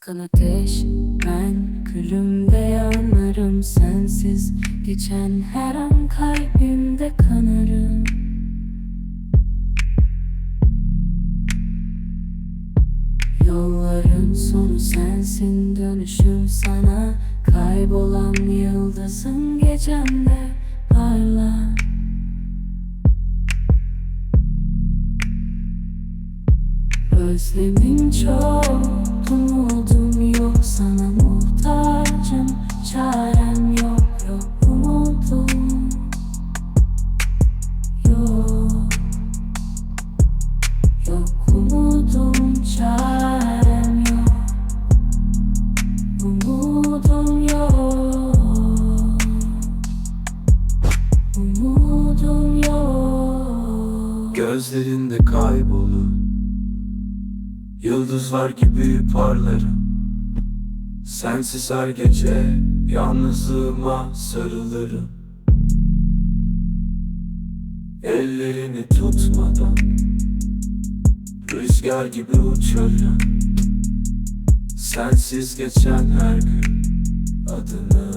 Kızgın ateş. Ben külümde yanarım sensiz Geçen her an kalbimde kanarım. Yolların sonu sensin dönüşüm sana. Kaybolan yıldızın gecemde parla. Özlemin çok, Gözlerinde kaybolur Yıldızlar gibi parlarım. Sensiz her gece Yalnızlığıma sarılırım. Ellerini tutmadan Rüzgar gibi uçarım. Sensiz geçen her gün Adını